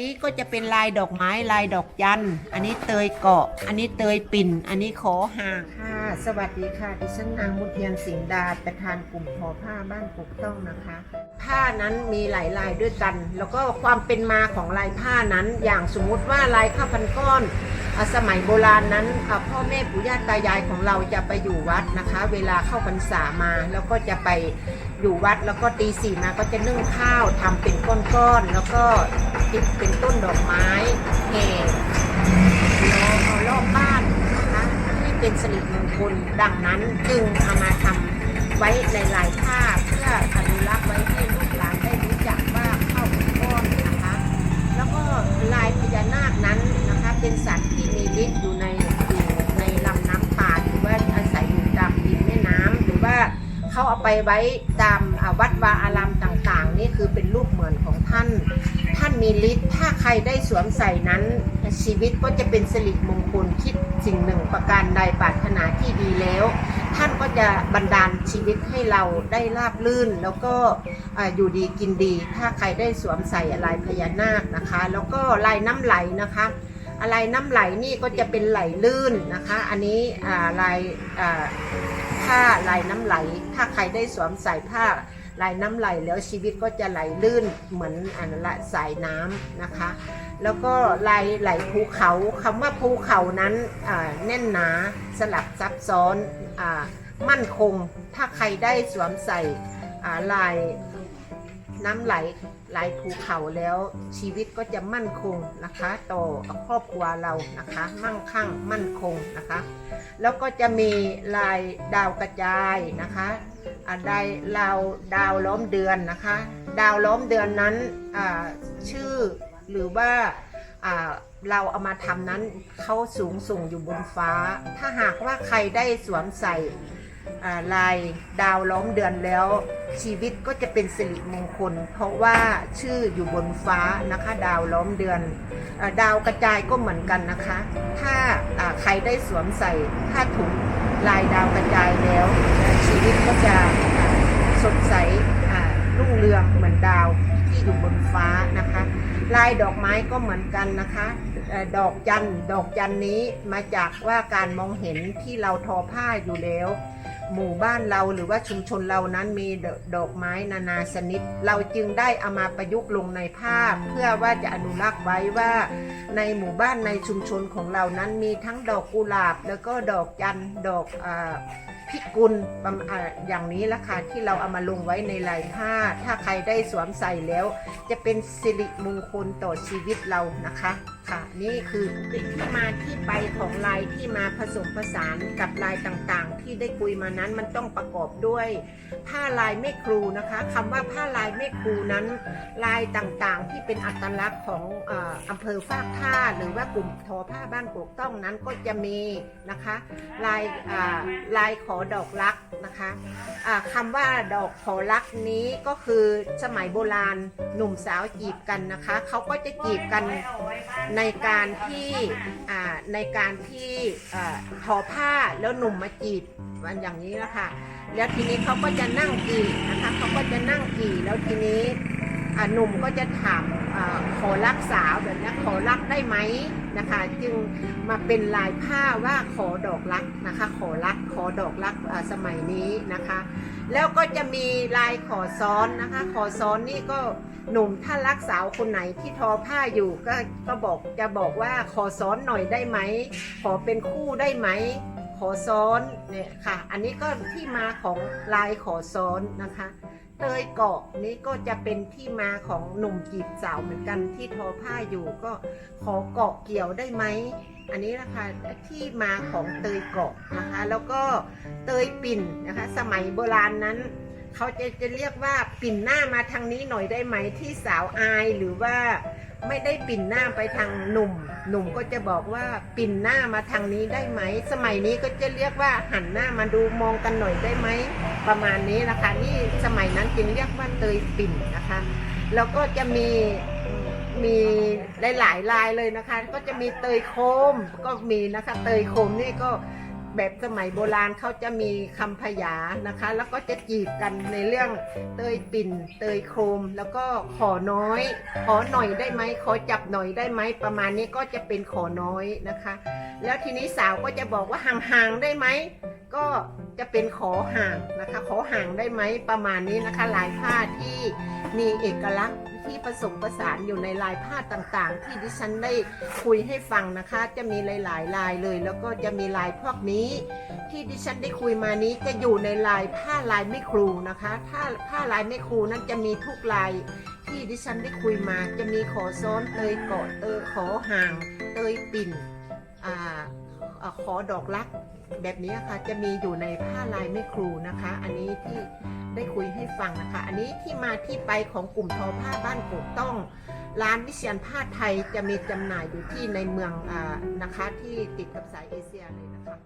นี้ก็จะเป็นลายดอกไม้ลายดอกยัน อันนี้เตยเกาะ อันนี้เตยปิ่น อันนี้ขอห่างค่ะ สวัสดีค่ะ ดิฉันนางมุเทียนสิงดาประธานกลุ่มทอผ้าบ้านปกต้องนะคะ ผ้านั้นมีหลายลายด้วยกัน แล้วก็ความเป็นมาของลายผ้านั้น อย่างสมมุติว่าลายข้าวพันก้อนอสมัยโบราณนั้นพ่อแม่ปู่ย่าตายายของเราจะไปอยู่วัดนะคะ เวลาเข้าพรรษามาแล้วก็จะไปอยู่วัดแล้วก็ตีสี่มาก็จะนึ่งข้าวทำเป็นก้อนๆแล้วก็ ติดเป็นต้นดอกไม้แห่ล้อมรอบบ้านนะคะให้เป็นสิริมงคลดังนั้นจึงเอามาทำไว้ในลายผ้าเพื่ออนุรักษ์ไว้ให้ลูกหลานได้รู้จักว่าข้าวเป็นก้อนนะคะ แล้วก็ลายพญานาคนั้นนะคะ เป็นสัตว์ที่มีฤทธิ์อยู่ในอยู่ในลำน้ำป่าหรือว่าอาศัยอยู่ตามดินแม่น้ำหรือว่าเขาเอาไปไว้ตามวัดวาอารามต่าง คือเป็นรูปเหมือนของท่าน ท่านมีฤทธิ์ถ้าใครได้สวมใส่นั้น ชีวิตก็จะเป็นสิริมงคลคิดสิ่งหนึ่งประการใดปรารถนาที่ดีแล้ว ท่านก็จะบันดาลชีวิตให้เราได้ราบลื่น แล้วก็ออยู่ดีกินดี ถ้าใครได้สวมใส่ลายพญานาคนะคะ แล้วก็ลายน้ำไหลนะคะอะไรน้ำไหลนี่ก็จะเป็นไหลลื่นนะคะ อันนี้อ่าลายผ้าลายน้ำไหล ถ้าใครได้สวมใส่ผ้า ลายน้ำไหลแล้วชีวิตก็จะไหลลื่นเหมือนอันละสายน้ำนะคะ แล้วก็ลายไหลภูเขาคำว่าภูเขานั้นแน่นหนาสลับซับซ้อนอมั่นคง ถ้าใครได้สวมใส่ลายน้ำไหลลายภูเขาแล้วชีวิตก็จะมั่นคงนะคะ ต่อครอบครัวเรานะคะ มั่งคั่งมั่นคงนะคะ แล้วก็จะมีลายดาวกระจายนะคะ ได้ลาวดาวล้อมเดือนนะคะ ดาวล้อมเดือนนั้นชื่อหรือว่าเราเอามาทำนั้นเขาสูงส่งอยู่บนฟ้า ถ้าหากว่าใครได้สวมใส่ลายดาวล้อมเดือนแล้ว ชีวิตก็จะเป็นสิริมงคล เพราะว่าชื่ออยู่บนฟ้านะคะ ดาวล้อมเดือนอดาวกระจายก็เหมือนกันนะคะ ถ้าอ่าใครได้สวมใส่ผ้าถุง ลายดาวกระจายแล้ว ชีวิตก็จะสดใสรุ่งเรืองเหมือนดาวที่อยู่บนฟ้านะคะ ลายดอกไม้ก็เหมือนกันนะคะดอกจันดอกจันนี้มาจากว่าการมองเห็นที่เราทอผ้าอยู่แล้ว หมู่บ้านเราหรือว่าชุมชนเรานั้นมีดดอกไม้นานาชนิด เราจึงได้เอามาประยุกต์ลงในภาพ เพื่อว่าจะอนุรักษ์ไว้ว่า ในหมู่บ้านในชุมชนของเรานั้นมีทั้งดอกกุหลาบ แล้วก็ดอกจันดอกอพิกุลประมาณอ่าอย่างนี้ละค่ะที่เราเอามาลงไว้ในลายผ้า ถ้าใครได้สวมใส่แล้ว จะเป็นสิริมงคลต่อชีวิตเรานะคะ ค่ะ นี่คือที่มาที่ไปของลายที่มาผสมผสานกับลายต่างๆ ที่ได้คุยมานั้นมันต้องประกอบด้วย ผ้าลายแม่ครูนะคะคำว่าผ้าลายแม่ครูนั้น ลายต่างๆ ที่เป็นอัตลักษณ์ของอออำเภอฟากผ้าหรือว่ากลุ่มทอผ้าบ้านกกต้องนั้นก็จะมีนะคะ ลายลายขอดอกรักนะคะ คำว่าดอกขอรักนี้ก็คือสมัยโบราณหนุ่มสาวจีบกันนะคะ เขาก็จะจีบกันในการที่ในการที่ทอผ้าแล้วหนุ่มมาจีบมันอย่างนี้ละค่ะแล้วทีนี้เขาก็จะนั่งกี่นะคะเขาก็จะนั่งกี่แล้วทีนี้หนุ่มก็จะถามอขอรักสาวแบบนี้ขอรัก ได้ไหมนะคะ จึงมาเป็นลายผ้าว่าขอดอกรักนะคะ ขอรักขอดอกรักสมัยนี้นะคะ แล้วก็จะมีลายขอซ้อนนะคะ ขอซ้อนนี่ก็หนุ่มถ้ารักสาวคนไหนที่ทอผ้าอยู่ก็ก็บอกจะบอกว่าขอซ้อนหน่อยได้ไหมขอเป็นคู่ได้ไหมขอซ้อนเนี่ยค่ะ อันนี้ก็ที่มาของลายขอซ้อนนะคะ เตยเกาะนี้ก็จะเป็นที่มาของหนุ่มจีบสาวเหมือนกันที่ทอผ้าอยู่ก็ขอเกาะเกี่ยวได้ไหม อันนี้นะคะที่มาของเตยเกาะนะคะ แล้วก็เตยปิ่นนะคะ สมัยโบราณนั้น เขาจะจะเรียกว่าปิ่นหน้ามาทางนี้หน่อยได้ไหมที่สาวอายหรือว่าไม่ได้ปิ่นหน้าไปทางหนุ่ม หนุ่มก็จะบอกว่าปิ่นหน้ามาทางนี้ได้ไหม สมัยนี้ก็จะเรียกว่าหันหน้ามาดูมองกันหน่อยได้ไหม ประมาณนี้นะคะนี่สมัยนั้นจึงเรียกว่าเตยปิ่นนะคะ แล้วก็จะมีมีหลายๆลายเลยนะคะ ก็จะมีเตยโคมก็มีนะคะ เตยโคมนี่ก็ แบบสมัยโบราณเขาจะมีคำพยานะคะ แล้วก็จะจีบกันในเรื่องเตยปิ่น เตยโครม แล้วก็ขอน้อย ขอหน่อยได้ไหมขอจับหน่อยได้ไหมประมาณนี้ก็จะเป็นขอน้อยนะคะ แล้วทีนี้สาวก็จะบอกว่าห่างๆได้ไหมก็จะเป็นขอห่างนะคะ ขอห่างได้ไหมประมาณนี้นะคะลายผ้าที่มีเอกลักษณ์ ที่ผสมผสานอยู่ในลายผ้าต่างๆ ที่ดิฉันได้คุยให้ฟังนะคะ จะมีหลายๆลายเลย แล้วก็จะมีลายพวกนี้ ที่ดิฉันได้คุยมานี้จะอยู่ในลายผ้าลายไม่ครูนะคะ ถ้าผ้าลายไม่ครูนั้นจะมีทุกลายที่ดิฉันได้คุยมาจะมีขอซ้อนเตยเกาะเตยขอห่างเตยปิ่นอ่าอ่า ขอดอกลักแบบนี้ค่ะจะมีอยู่ในผ้าลายไม่ครูนะคะ อันนี้ที่ได้คุยให้ฟังนะคะ อันนี้ที่มาที่ไปของกลุ่มทอผ้าบ้านกกต้อง ร้านวิเชียนผ้าไทยจะมีจำหน่ายอยู่ที่ในเมืองอนะคะที่ติดกับสายเอเชียเลยนะคะ